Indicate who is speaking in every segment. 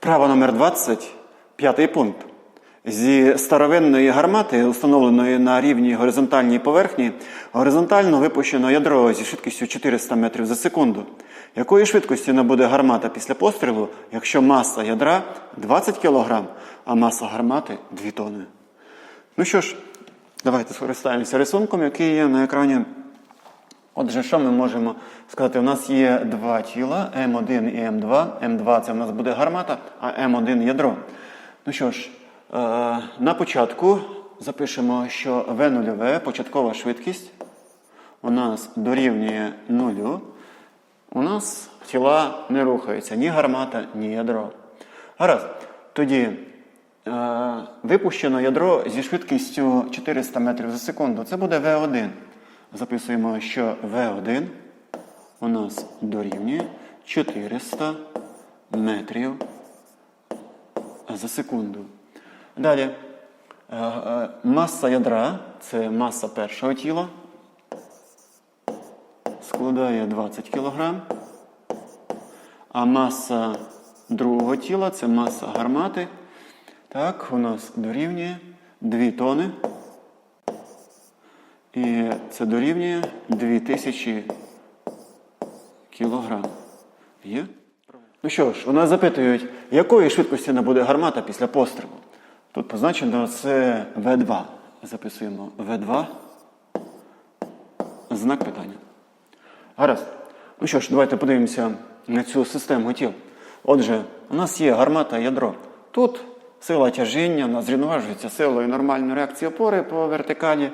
Speaker 1: Вправа номер 20, п'ятий пункт. Зі старовинної гармати, установленої на рівні горизонтальній поверхні, горизонтально випущено ядро зі швидкістю 400 метрів за секунду. Якої швидкості набуде гармата після пострілу, якщо маса ядра 20 кг, а маса гармати 2 тонни? Ну що ж, давайте скористаємося рисунком, який є на екрані. Отже, що ми можемо сказати? У нас є два тіла М1 і М2. М2 це в нас буде гармата, а М1 ядро. Ну що ж, е, на початку запишемо, що В0 початкова швидкість у нас дорівнює нулю. У нас тіла не рухаються ні гармата, ні ядро. Гаразд. Тоді е, випущено ядро зі швидкістю 400 метрів за секунду. Це буде В1. Записуємо, що В1 у нас дорівнює 400 метрів за секунду. Далі. Е, е, Маса ядра це маса першого тіла. Складає 20 кг. А маса другого тіла це маса гармати. Так, у нас дорівнює 2 тони. І це дорівнює 2000 кілограм. Є? Ну що ж, у нас запитують, якої швидкості набуде гармата після пострілу. Тут позначено це В2. Записуємо В2. Знак питання. Гаразд. Ну що ж, давайте подивимося на цю систему тіл. Отже, у нас є гармата ядро. Тут сила тяжіння, у нас зрівноважується силою нормальної реакції опори по вертикалі.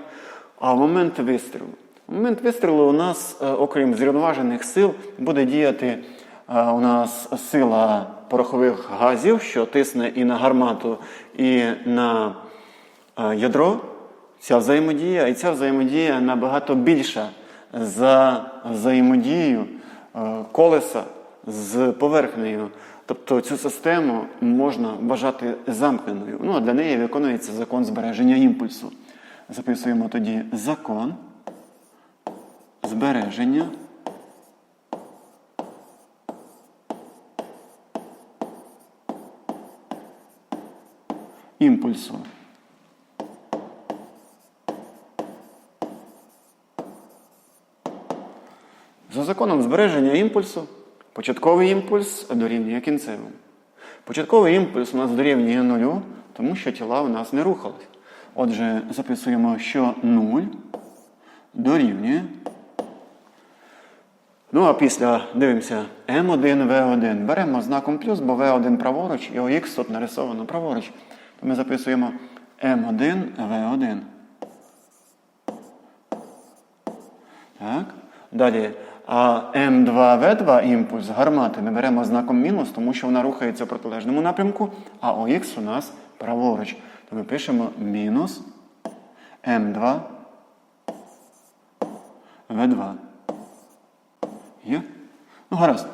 Speaker 1: А в момент вистрілу. В момент вистрілу у нас, е, окрім зрівноважених сил, буде діяти е, у нас сила порохових газів, що тисне і на гармату, і на е, ядро. Ця взаємодія, і ця взаємодія набагато більша за взаємодію колеса з поверхнею. Тобто цю систему можна вважати замкненою. Ну, а для неї виконується закон збереження імпульсу. Записуємо тоді закон збереження імпульсу. За законом збереження імпульсу, початковий імпульс дорівнює кінцевому. Початковий імпульс у нас дорівнює нулю, тому що тіла у нас не рухались. Отже, записуємо, що 0 дорівнює. Ну, а після дивимося М1, В1. Беремо знаком плюс, бо В1 праворуч і ОХ тут нарисовано праворуч. То ми записуємо М1, В1. Так. Далі. А М2В2 імпульс гармати ми беремо знаком мінус, тому що вона рухається в протилежному напрямку, а ОХ у нас праворуч. То ми пишемо мінус М2 В2. Є? Ну, гаразд.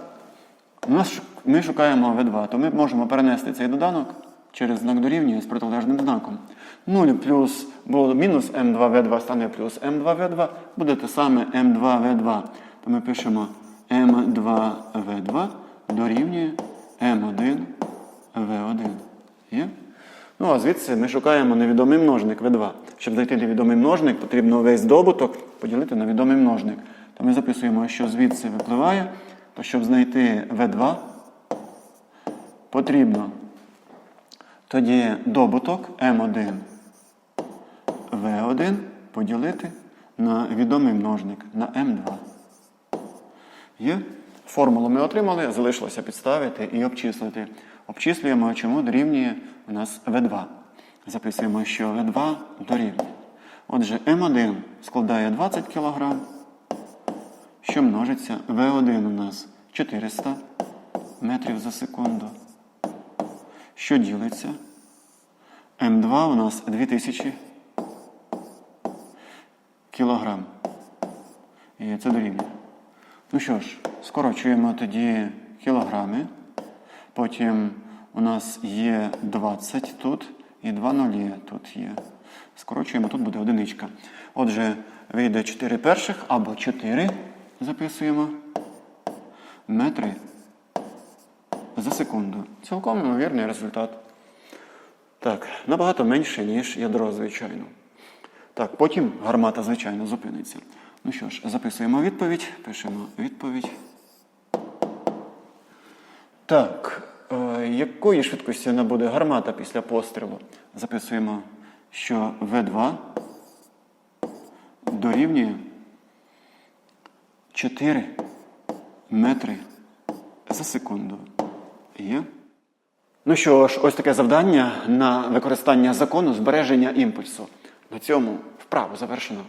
Speaker 1: Ми шукаємо В2, то ми можемо перенести цей доданок через знак дорівнює з протилежним знаком. 0 плюс, бо мінус М2В2 стане плюс М2В2, буде те саме М2В2. То ми пишемо М2В2 дорівнює М1В1. Ну, а звідси ми шукаємо невідомий множник В2. Щоб знайти невідомий множник, потрібно весь добуток поділити на відомий множник. То ми записуємо, що звідси випливає, то щоб знайти В2, потрібно тоді добуток М1 В1 поділити на відомий множник на М2. Є? Формулу ми отримали, залишилося підставити і обчислити. Обчислюємо, чому дорівнює у нас В2. Записуємо, що В2 дорівнює. Отже, М1 складає 20 кг, що множиться В1 у нас 400 метрів за секунду. Що ділиться? М2 у нас 2000 кілограм. І це дорівнює. Ну що ж, скорочуємо тоді кілограми. Потім у нас є 20 тут і 2 нулі тут є. Скорочуємо, тут буде одиничка. Отже, вийде 4 перших або 4. Записуємо. Метри за секунду. Цілком ймовірний результат. Так, набагато менше, ніж ядро, звичайно. Так, потім гармата, звичайно, зупиниться. Ну що ж, записуємо відповідь, пишемо відповідь. Так, е, якої швидкості набуде гармата після пострілу? Записуємо, що В2 дорівнює 4 метри за секунду. Є? Ну що ж, ось таке завдання на використання закону збереження імпульсу. На цьому вправу завершено.